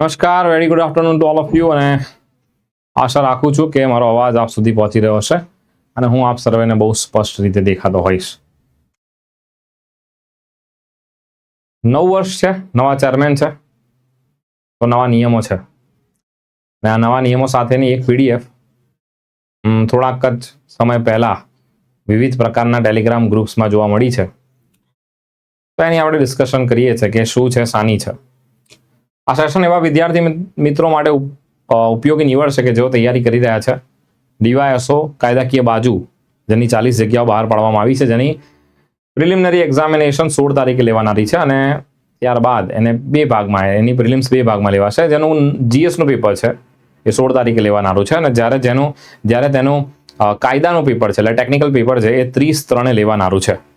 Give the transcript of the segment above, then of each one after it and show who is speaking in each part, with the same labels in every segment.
Speaker 1: નમસ્કાર very good afternoon to all of you અને આશા રાખું છું કે મારો અવાજ આપ સુધી પહોંચી રહ્યો હશે અને હું આપ સર્વેને બહુ સ્પષ્ટ રીતે દેખાતો હોઈશ. નવ વર્ષ છે, નવા ચેરમેન છે, તો નવા નિયમો છે. અને આ નવા નિયમો સાથેની એક પીડીએફ થોડાક જ સમય પહેલા વિવિધ પ્રકારના ટેલિગ્રામ ગ્રુપ્સમાં જોવા મળી છે. તો એની આપણે ડિસ્કશન કરીએ છીએ કે શું છે સાની છે. આ સેશન એવા વિદ્યાર્થી મિત્રો માટે ઉપ- ઉપયોગી નીવડશે કે જેઓ તૈયારી કરી રહ્યા છે. ડીવાયએસઓ કાયદાકીય બાજુ, જેની ચાલીસ જગ્યાઓ બહાર પાડવામાં આવી છે, જેની પ્રિલિમિનરી એક્ઝામિનેશન સોળ તારીખે લેવાનારી છે અને ત્યારબાદ એને બે ભાગમાં, એની પ્રિલિમ્સ બે ભાગમાં લેવાશે. જેનું જીએસનું પેપર છે, એ સોળ તારીખે લેવાનારું છે અને જ્યારે જેનું, જ્યારે તેનું કાયદાનું પેપર છે, એટલે ટેકનિકલ પેપર છે, એ ત્રીસ ત્રણે લેવાનારું છે.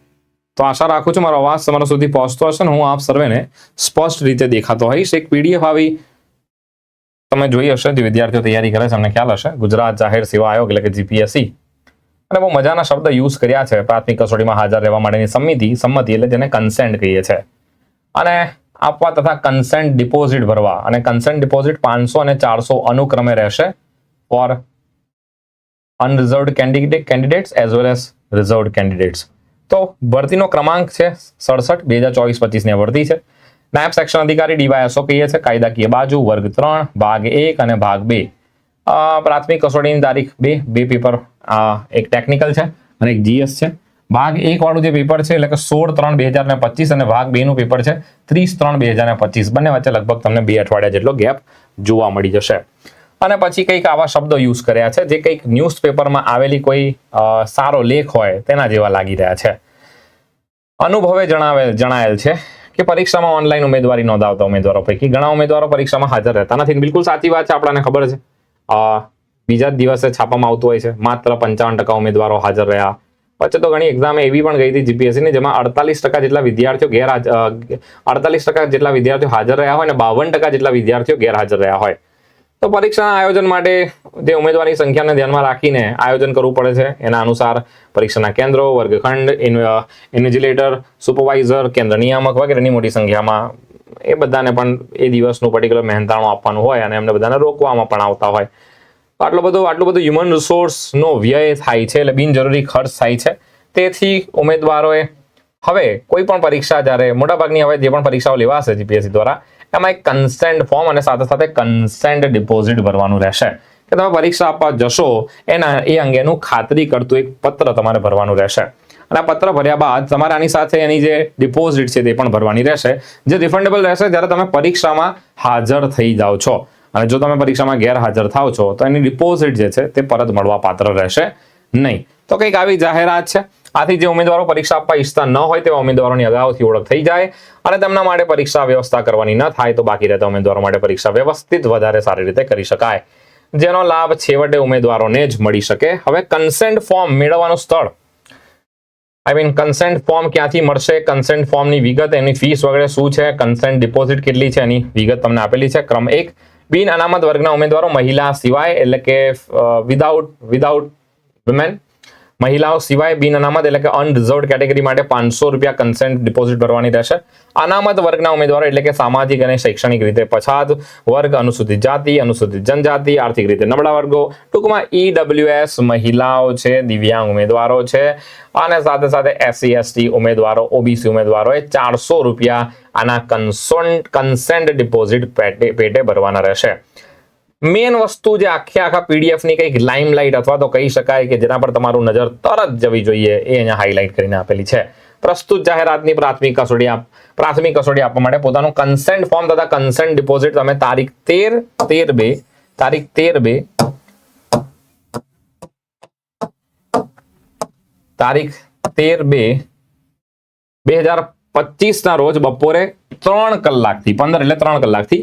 Speaker 1: તો આશા રાખું છું મારો અવાજ તમારા સુધી પહોંચતો હશે ને હું આપ સર્વેને સ્પષ્ટ રીતે દેખાતો હોઈશ. એક પીડીએફ આવી તમે જોઈ હશે, જે વિદ્યાર્થીઓ તૈયારી કરે છે તમને ખ્યાલ હશે. ગુજરાત જાહેર સેવા આયોગ એટલે કે જીપીએસસી. અને બહુ મજાના શબ્દ યુઝ કર્યા છે. પ્રાથમિક કસોટીમાં હાજર રહેવા માટેની સંમતિ સંમતિ એટલે જેને કન્સેન્ટ કહીએ છે. અને આપવા તથા કન્સેન્ટ ડિપોઝિટ ભરવા. અને કન્સેન્ટ ડિપોઝિટ પાંચસો અને ચારસો અનુક્રમે રહેશે for unreserved candidate candidates as well as reserved candidates તો ભરતીનો ક્રમાંક છે સડસઠ, બે હજાર ચોવીસ, પચીસની ભરતી છે. નાયબ સેક્શન અધિકારી ડીવાયએસઓ કહીએ છે, કાયદાકીય બાજુ, વર્ગ ત્રણ, ભાગ એક અને ભાગ બે. પ્રાથમિક કસોટીની તારીખ બે બે પેપર એક ટેકનિકલ છે અને એક જીએસ છે. ભાગ એક વાળું જે પેપર છે, એટલે કે સોળ ત્રણ બે હજાર પચીસ અને ભાગ બે નું પેપર છે, ત્રીસ ત્રણ બે હજાર પચીસ. બંને વચ્ચે લગભગ તમને બે અઠવાડિયા જેટલો ગેપ જોવા મળી જશે. અને પછી કંઈક આવા શબ્દો યુઝ કર્યા છે, જે કંઈક ન્યૂઝપેપરમાં આવેલી કોઈ સારો લેખ હોય તેના જેવા લાગી રહ્યા છે. અનુભવે જણાવેલ, જણાયેલ છે કે પરીક્ષામાં ઓનલાઈન ઉમેદવારી નોંધાવતા ઉમેદવારો પૈકી ઘણા ઉમેદવારો પરીક્ષામાં હાજર રહેતા નથી. બિલકુલ સાચી વાત છે, આપણને ખબર છે. બીજા જ દિવસે છાપામાં આવતું હોય છે, માત્ર પંચાવન ટકા ઉમેદવારો હાજર રહ્યા. વચ્ચે તો ઘણી એક્ઝામ એવી પણ ગઈ હતી જીપીએસસીની જેમાં અડતાલીસ ટકા જેટલા વિદ્યાર્થીઓ ગેરહાજર અડતાલીસ ટકા જેટલા વિદ્યાર્થીઓ હાજર રહ્યા હોય અને બાવન ટકા જેટલા વિદ્યાર્થીઓ ગેરહાજર રહ્યા હોય. તો પરીક્ષાના આયોજન માટે જે ઉમેદવારની સંખ્યાને ધ્યાનમાં રાખીને આયોજન કરવું પડે છે. એના અનુસાર પરીક્ષાના કેન્દ્રો, વર્ગખંડ ઇન્વિજિલેટર સુપરવાઇઝર કેન્દ્ર નિયામક વગેરેની મોટી સંખ્યામાં એ બધાને પણ એ દિવસનું પર્ટિક્યુલર મહેનતાણું આપવાનું હોય અને એમને બધાને રોકવામાં પણ આવતા હોય. તો આટલો બધો આટલો બધો હ્યુમન રિસોર્સનો વ્યય થાય છે એટલે બિનજરૂરી ખર્ચ થાય છે. તેથી ઉમેદવારોએ હવે કોઈ પણ પરીક્ષા જ્યારે મોટાભાગની હવે જે પણ પરીક્ષાઓ લેવાશે જીપીએસસી દ્વારા એમાં એક કન્સેન્ટ ફોર્મ અને સાથે સાથે કન્સેન્ટ ડિપોઝિટ ભરવાનું રહેશે. કે તમે પરીક્ષા આપવા જશો, એના, એ અંગેનું ખાતરી કરતું એક પત્ર તમારે ભરવાનું રહેશે. અને આ પત્ર ભર્યા બાદ તમારે આની સાથે એની જે ડિપોઝિટ છે તે પણ ભરવાની રહેશે. જે રિફંડેબલ રહેશે જ્યારે તમે પરીક્ષામાં હાજર થઈ જાઓ છો. અને જો તમે પરીક્ષામાં ગેરહાજર થાવ છો, તો એની ડિપોઝિટ જે છે તે પરત મળવા પાત્ર રહેશે નહીં. તો કંઈક આવી જાહેરાત છે? આથી જે ઉમેદવારો પરીક્ષા આપવા ઈચ્છતા ન હોય તેવા ઉમેદવારોની અગાઉથી ઓળખ થઈ જાય અને તેમના માટે પરીક્ષા વ્યવસ્થા કરવાની ન થાય તો બાકી રહેતા ઉમેદવારો માટે પરીક્ષા વ્યવસ્થિત વધારે સારી રીતે કરી શકાય. જેનો લાભ છેવટે ઉમેદવારોને જ મળી શકે. હવે કન્સેન્ટ ફોર્મ મેળવવાનું સ્થળ. આઈ મીન કન્સેન્ટ ફોર્મ ક્યાંથી મળશે? કન્સેન્ટ ફોર્મની વિગત, એની ફીસ વગેરે શું છે? કન્સેન્ટ ડિપોઝિટ કેટલી છે? એની વિગત તમને આપેલી છે. ક્રમ એક, બિન અનામત વર્ગના ઉમેદવારો મહિલા સિવાય એટલે કે વિધાઉટ વિધાઉટ વુમેન મહિલાઓ સિવાય બિન અનામત એટલે કે અનરિઝર્વડ કેટેગરી માટે પાંચસો રૂપિયા કન્સેન્ટ ડિપોઝિટ ભરવાની રહેશે. અનામત વર્ગના ઉમેદવારો એટલે કે સામાજિક અને શૈક્ષણિક રીતે પછાત વર્ગ, અનુસૂચિત જાતિ, અનુસૂચિત જનજાતિ, આર્થિક રીતે નબળા વર્ગો, ટૂંકમાં ઈડબ્લ્યુએસ મહિલાઓ છે, દિવ્યાંગ ઉમેદવારો છે. અને સાથે સાથે એસસી એસટી ઉમેદવારો ઓબીસી ઉમેદવારોએ ચારસો રૂપિયા આના કન્સોન્ટ કન્સેન્ટ ડિપોઝિટ પેટે પેટે ભરવાના રહેશે. મેન વસ્તુ જે આખે આખા પીડીએફની કંઈક લાઇમલાઇટ અથવા તો કહી શકાય કે જેના પર તમારું નજર તરત જવી જોઈએ એ અહીંયા હાઇલાઇટ કરીને આપેલી છે. પ્રસ્તુત જાહેરાતની પ્રાથમિક કસોટી પ્રાથમિક કસોટી આપવા માટે પોતાનું કન્સેન્ટ ફોર્મ તથા કન્સેન્ટ ડિપોઝિટ તમે તારીખ તેર તેર બે, તારીખ તેર બે, તારીખ તેર બે બે હજાર પચીસના રોજ બપોરે ત્રણ કલાકથી, પંદર એટલે ત્રણ કલાકથી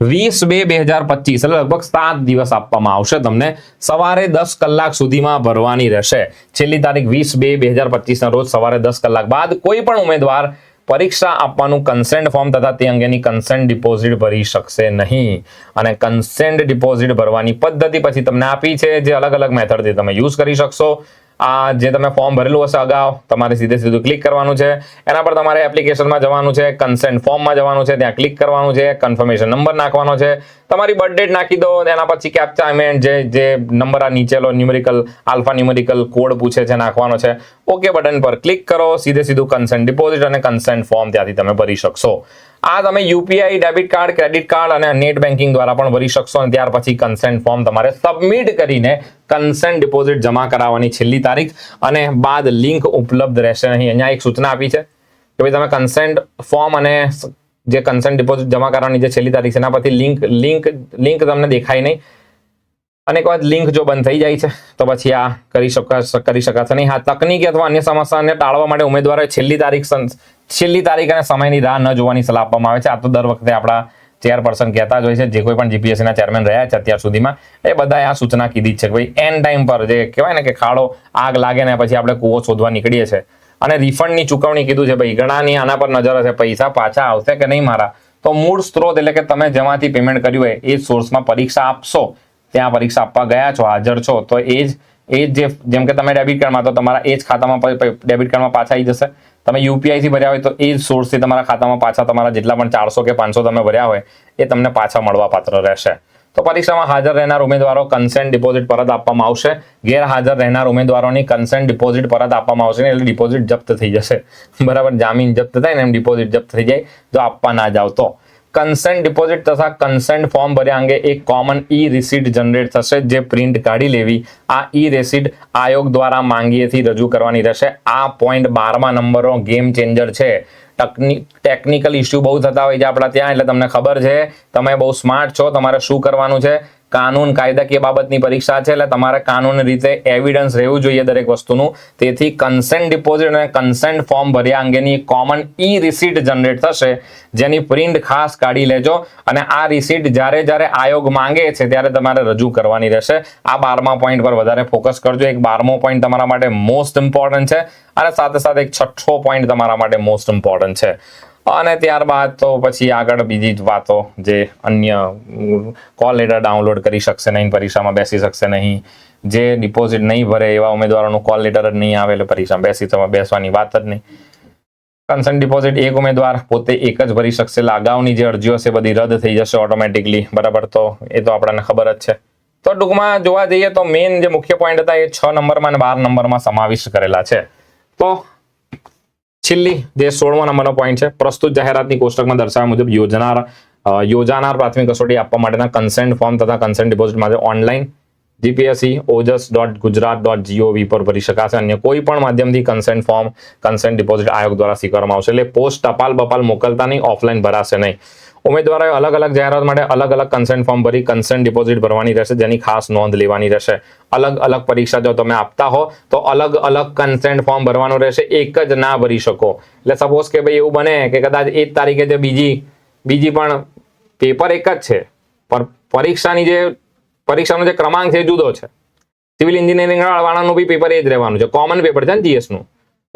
Speaker 1: વીસ બે બે હજાર પચીસ, એટલે લગભગ સાત દિવસ આપવામાં આવશે તમને. સવારે દસ કલાક સુધીમાં ભરવાની રહેશે. છેલ્લી તારીખ વીસ બે બે હજાર પચીસના રોજ સવારે દસ કલાક બાદ કોઈ પણ ઉમેદવાર પરીક્ષા આપવાનું કન્સેન્ટ ફોર્મ તથા તે અંગેની કન્સેન્ટ ડિપોઝિટ ભરી શકશે નહીં. અને કન્સેન્ટ ડિપોઝિટ ભરવાની પદ્ધતિ પછી તમને આપી છે જે અલગ અલગ મેથડથી તમે યુઝ કરી શકશો. આ જે તમે ફોર્મ ભરેલું હશે અગાઉ, તમારે સીધે સીધું ક્લિક કરવાનું છે. એના પર તમારે એપ્લિકેશનમાં જવાનું છે કન્સેન્ટ ફોર્મમાં જવાનું છે, ત્યાં ક્લિક કરવાનું છે કન્ફર્મેશન નંબર નાખવાનો છે. તમારી બર્થ ડેટ નાખી દો એના પછી કેપ્ચા એમેન્ટ જે જે નંબર આ નીચેલો ન્યુમેરિકલ આલ્ફા ન્યુમેરિકલ કોડ પૂછે છે, નાખવાનો છે. ઓકે બટન પર ક્લિક કરો, સીધે સીધું કન્સેન્ટ ડિપોઝિટ અને કન્સેન્ટ ફોર્મ ત્યાંથી તમે ભરી શકશો. આ તમે UPI debit card, credit card અને નેટ બેન્કિંગ દ્વારા પણ ભરી શકશો અને ત્યાર પછી કન્સેન્ટ ફોર્મ તમારે સબમિટ કરીને કન્સેન્ટ ડિપોઝિટ જમા કરાવવાની છેલ્લી તારીખ અને બાદ લિંક ઉપલબ્ધ રહેશે. નહીં અહીંયા એક સૂચના આપી છે કે ભાઈ તમે કન્સેન્ટ ફોર્મ અને જે કન્સેન્ટ ડિપોઝિટ જમા કરવાની જે છેલ્લી તારીખ છે, એના પરથી લિંક લિંક લિંક તમને દેખાય નહીં. અને એક વાત લિંક જો બંધ થઈ જાય છે, તો પછી આ કરી શકાશે કરી શકાશે નહીં. હા, તકનીકી અથવા અન્ય સમસ્યાને ટાળવા માટે ઉમેદવારોએ છેલ્લી તારીખ છેલ્લી તારીખ અને સમયની રાહ ન જોવાની સલાહ આપવામાં આવે છે. આ તો દર વખતે આપણા ચેરપર્સન કહેતા જ હોય છે, જે કોઈ પણ જીપીએસસીના ચેરમેન રહ્યા છે અત્યાર સુધીમાં, એ બધાએ આ સૂચના કીધી છે કે ભાઈ એન ટાઈમ પર જે કહેવાય ને કે ખાડો આગ લાગે ને પછી આપણે કૂવો શોધવા નીકળીએ છીએ. અને રિફંડની ચૂકવણી કીધું છે ભાઈ ઘણાની આના પર નજર હશે, પૈસા પાછા આવશે કે નહીં મારા? તો મૂળ સ્ત્રોત એટલે કે તમે જેમાંથી પેમેન્ટ કર્યું હોય, એ સોર્સમાં પરીક્ષા આપશો. ત્યાં પરીક્ષા આપવા ગયા છો, હાજર છો. તો એ જ, એ જે જેમ કે તમે ડેબિટ કાર્ડમાં તો તમારા એ જ ખાતામાં ડેબિટ કાર્ડમાં પાછા આવી જશે. તમે યુપીઆઈથી ભર્યા હોય તો એ જ સોર્સથી તમારા ખાતામાં પાછા તમારા જેટલા પણ ચારસો કે પાંચસો તમે ભર્યા હોય, એ તમને પાછા મળવા પાત્ર રહેશે. તો પરીક્ષામાં હાજર રહેનાર ઉમેદવારો કન્સેન્ટ ડિપોઝિટ પરત આપવામાં આવશે. ગેરહાજર રહેનાર ઉમેદવારોની કન્સેન્ટ ડિપોઝિટ પરત આપવામાં આવશે એટલે ડિપોઝિટ જપ્ત થઈ જશે. બરાબર, જામીન જપ્ત થાય ને એમ ડિપોઝિટ જપ્ત થઈ જાય. જો આપવા ના જાવ તો. કન્સેન્ટ ડિપોઝિટ તથા કન્સેન્ટ ફોર્મ ભર્યા અંગે એક કોમન ઈ રિસીટ જનરેટ થશે, જે પ્રિન્ટ કાઢી લેવી. આ ઈ રિસીટ આયોગ દ્વારા માંગીએથી રજૂ કરવાની રહેશે. આ પોઈન્ટ બારમા નંબરનો ગેમ ચેન્જર છે. ટેકનિકલ ઇસ્યુ બહુ થતા હોય છે આપણા ત્યાં, એટલે તમને ખબર છે. તમે બહુ સ્માર્ટ છો, તમારે શું કરવાનું છે? કાનૂન કાયદાકીય બાબતની પરીક્ષા છે, એટલે તમારે કાનૂન રીતે એવિડન્સ રહેવું જોઈએ દરેક વસ્તુનું. તેથી કન્સેન્ટ ડિપોઝિટ અને કન્સેન્ટ ફોર્મ ભર્યા અંગેની કોમન ઈ રિસીટ જનરેટ થશે, જેની પ્રિન્ટ ખાસ કાઢી લેજો. અને આ રિસીટ જ્યારે જ્યારે આયોગ માંગે છે, ત્યારે તમારે રજૂ કરવાની રહેશે. આ બારમા પોઈન્ટ પર વધારે ફોકસ કરજો. એક બારમો પોઈન્ટ તમારા માટે મોસ્ટ ઇમ્પોર્ટન્ટ છે, અને સાથે સાથે એક છઠ્ઠો પોઈન્ટ તમારા માટે મોસ્ટ ઇમ્પોર્ટન્ટ છે. અને ત્યારબાદ તો પછી આગળ બીજી જ વાતો જે અન્ય કોલ લેટર ડાઉનલોડ કરી શકશે નહીં, પરીક્ષામાં બેસી શકશે નહીં. જે ડિપોઝિટ નહીં ભરે એવા ઉમેદવારોનું કોલ લેટર જ નહીં આવે એટલે પરીક્ષામાં બેસી તમે બેસવાની વાત જ નહીં. કન્સન્ટ ડિપોઝિટ એક ઉમેદવાર પોતે એક જ ભરી શકશે. એટલે અગાઉની જે અરજીઓ છે બધી રદ થઈ જશે ઓટોમેટિકલી બરાબર તો એ તો આપણને ખબર જ છે. તો ટૂંકમાં જોવા જઈએ તો મેઇન જે મુખ્ય પોઈન્ટ હતા એ છ નંબરમાં અને બાર નંબરમાં સમાવિષ્ટ કરેલા છે. તો છેલ્લી જે સોળમા નંબરનો પોઈન્ટ છે, પ્રસ્તુત જાહેરાતની કોષ્ટકમાં દર્શાવ્યા મુજબ યોજનાર યોજાનાર પ્રાથમિક કસોટી આપવા માટેના કન્સેન્ટ ફોર્મ તથા કન્સેન્ટ ડિપોઝિટ માટે online GPSC Ojas dot Gujarat dot GOV પર ભરી શકાશે. અન્ય કોઈ પણ માધ્યમથી કન્સેન્ટ ફોર્મ કન્સેન્ટ ડિપોઝિટ આયોગ દ્વારા સ્વીકારવામાં આવશે. એટલે પોસ્ટ ટપાલ બપાલ મોકલતા નહીં ઓફલાઈન ભરાશે નહીં. ઉમેદવારોએ અલગ અલગ જાહેરાત માટે અલગ અલગ કન્સેન્ટ ફોર્મ ભરી કન્સેન્ટ ડિપોઝિટ ભરવાની રહેશે, જેની ખાસ નોંધ લેવાની રહેશે. અલગ અલગ પરીક્ષા જો તમે આપતા હો, તો અલગ અલગ કન્સેન્ટ ફોર્મ ભરવાનું રહેશે. એક જ ના ભરી શકો. એટલે સપોઝ કે ભાઈ એવું બને કે કદાચ એ જ તારીખે જે બીજી બીજી પણ પેપર એક જ છે. પણ પરીક્ષાની જે, પરીક્ષાનો જે ક્રમાંક છે જુદો છે. સિવિલ એન્જિનિયરિંગ વાળાનું બી પેપર એ જ રહેવાનું છે. કોમન પેપર છે ને જીએસનું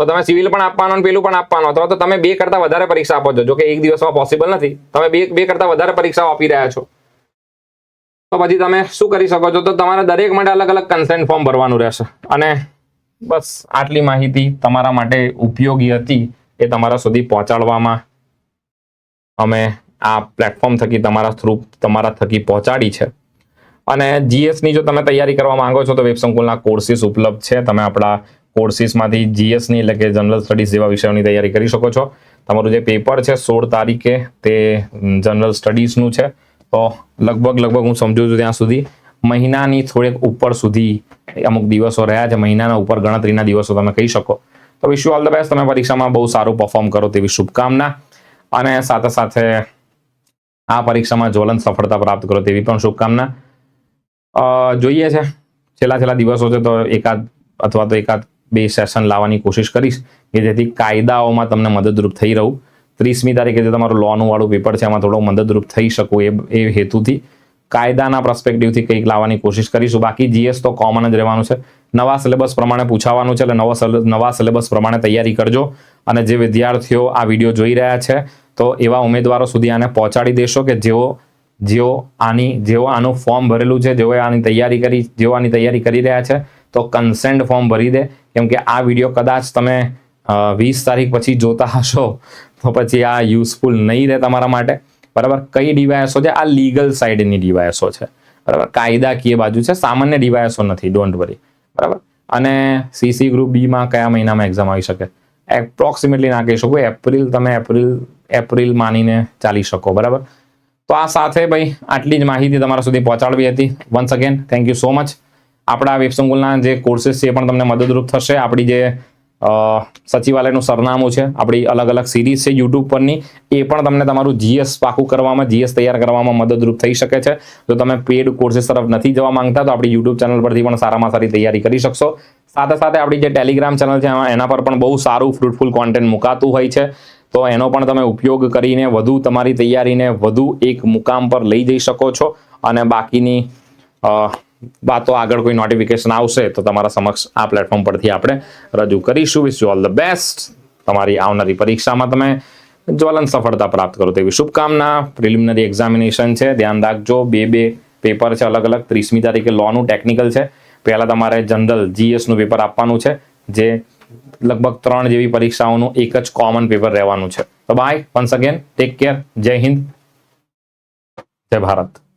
Speaker 1: તો તમે સિવિલ પણ આપવાનો પેલું પણ આપવાનો. અથવા તો તમે બે કરતા વધારે પરીક્ષા આપો છો. જો કે એક દિવસમાં પોસિબલ નથી. તમે બે બે કરતા વધારે પરીક્ષાઓ આપી રહ્યા છો. તો પછી તમે શું કરી શકો છો? તો તમારે દરેક માટે અલગ અલગ કન્સેન્ટ ફોર્મ ભરવાનું રહેશે. અને બસ આટલી માહિતી તમારા માટે ઉપયોગી હતી એ તમારા સુધી પહોંચાડવામાં અમે આ પ્લેટફોર્મ થકી તમારા થ્રુ તમારા થકી પહોંચાડી છે. અને જીએસની જો તમે તૈયારી કરવા માંગો છો તો વેબ સંકુલના કોર્સિસ ઉપલબ્ધ છે. તમે આપણા કોર્સિસમાંથી જીએસની એટલે કે જનરલ સ્ટડીઝ જેવા વિષયોની તૈયારી કરી શકો છો. તમારું જે પેપર છે સોળ તારીખે તે જનરલ સ્ટડીઝનું છે. તો લગભગ લગભગ હું સમજુ છું ત્યાં સુધી. મહિનાની થોડેક ઉપર સુધી અમુક દિવસો રહ્યા છે, મહિનાના ઉપર ગણતરીના દિવસો તમે કહી શકો. તો wish you all the best તમે પરીક્ષામાં બહુ સારું પરફોર્મ કરો તેવી શુભકામના. અને સાથે સાથે આ પરીક્ષામાં જ્વલંત સફળતા પ્રાપ્ત કરો તેવી પણ શુભકામના. જોઈએ છે. છેલ્લા છેલ્લા દિવસો છે તો એકાદ, અથવા તો એકાદ બે સેશન લાવવાની કોશિશ કરીશ કે જેથી કાયદાઓમાં તમને મદદરૂપ થઈ રહું. ત્રીસમી તારીખે જે તમારું લોનું વાળું પેપર છે એમાં થોડો મદદરૂપ થઈ શકું એ એ હેતુથી કાયદાના પ્રોસ્પેક્ટિવથી કંઈક લાવવાની કોશિશ કરીશું. બાકી જીએસ તો કોમન જ રહેવાનું છે. નવા સિલેબસ પ્રમાણે પૂછાવાનું છે એટલે નવા નવા સિલેબસ પ્રમાણે તૈયારી કરજો. અને જે વિદ્યાર્થીઓ આ વીડિયો જોઈ રહ્યા છે, તો એવા ઉમેદવારો સુધી આને પહોંચાડી દેશો કે જેઓ જેઓ આની, જેઓ આનું ફોર્મ ભરેલું છે જેઓ આની તૈયારી કરી, જેઓ આની તૈયારી કરી રહ્યા છે, તો કન્સેન્ટ ફોર્મ ભરી દે. કેમ કે આ વીડિયો કદાચ તમે વીસ તારીખ પછી જોતા હશો, તો પછી આ યુઝફુલ નહીં રહે તમારા માટે. બરાબર? કઈ ડીવાયએસો છે? આ લીગલ સાઈડની ડીવાયએસો છે. બરાબર? કાયદાકીય બાજુ છે. સામાન્ય ડીવાયએસો નથી. ડોન્ટ વરી બરાબર? અને સીસી ગ્રુપ બીમાં કયા મહિનામાં એક્ઝામ આવી શકે? એપ્રોક્સિમેટલી ના કહી શકો. એપ્રિલ તમે એપ્રિલ એપ્રિલ માનીને ચાલી શકો. બરાબર? તો આ સાથે ભાઈ, આટલી જ માહિતી તમારા સુધી પહોંચાડવી હતી. Once again thank you so much આપણા વેબસંકુલના જે કોર્સીસ છે એ પણ તમને મદદરૂપ થશે. આપણી જે સચિવાલયનું સરનામું છે, આપણી અલગ અલગ સિરીઝ છે યુટ્યુબ પરની, એ પણ તમને તમારું જીએસ પાકું કરવામાં જીએસ તૈયાર કરવામાં મદદરૂપ થઈ શકે છે. જો તમે પેડ કોર્સીસ તરફ નથી જવા માંગતા, તો આપણી યુટ્યુબ ચેનલ પરથી પણ સારામાં સારી તૈયારી કરી શકશો. સાથે સાથે આપણી જે ટેલિગ્રામ ચેનલ છે એના પર પણ બહુ સારું ફ્રૂટફુલ કોન્ટેન્ટ મુકાતું હોય છે. તો એનો પણ તમે ઉપયોગ કરીને વધુ તમારી તૈયારીને વધુ એક મુકામ પર લઈ જઈ શકો છો. અને બાકીની અ, વાતો આગળ કોઈ નોટિફિકેશન આવશે તો તમારા સમક્ષ આ પ્લેટફોર્મ પરથી આપણે રજૂ કરીશું. Wish you all the best તમારી આવનારી પરીક્ષામાં તમે જ્વલન સફળતા પ્રાપ્ત કરો તેવી શુભકામના. પ્રિલિમિનરી એક્ઝામિનેશન છે. ધ્યાન રાખજો. બે બે પેપર છે અલગ અલગ. ત્રીસમી તારીખે લોનું ટેકનિકલ છે. પહેલા તમારે જનરલ જીએસનું પેપર આપવાનું છે જે લગભગ ત્રણ જેવી પરીક્ષાઓનું એક જ કોમન પેપર રહેવાનું છે. તો bye once again take care જય હિન્દ. જય ભારત.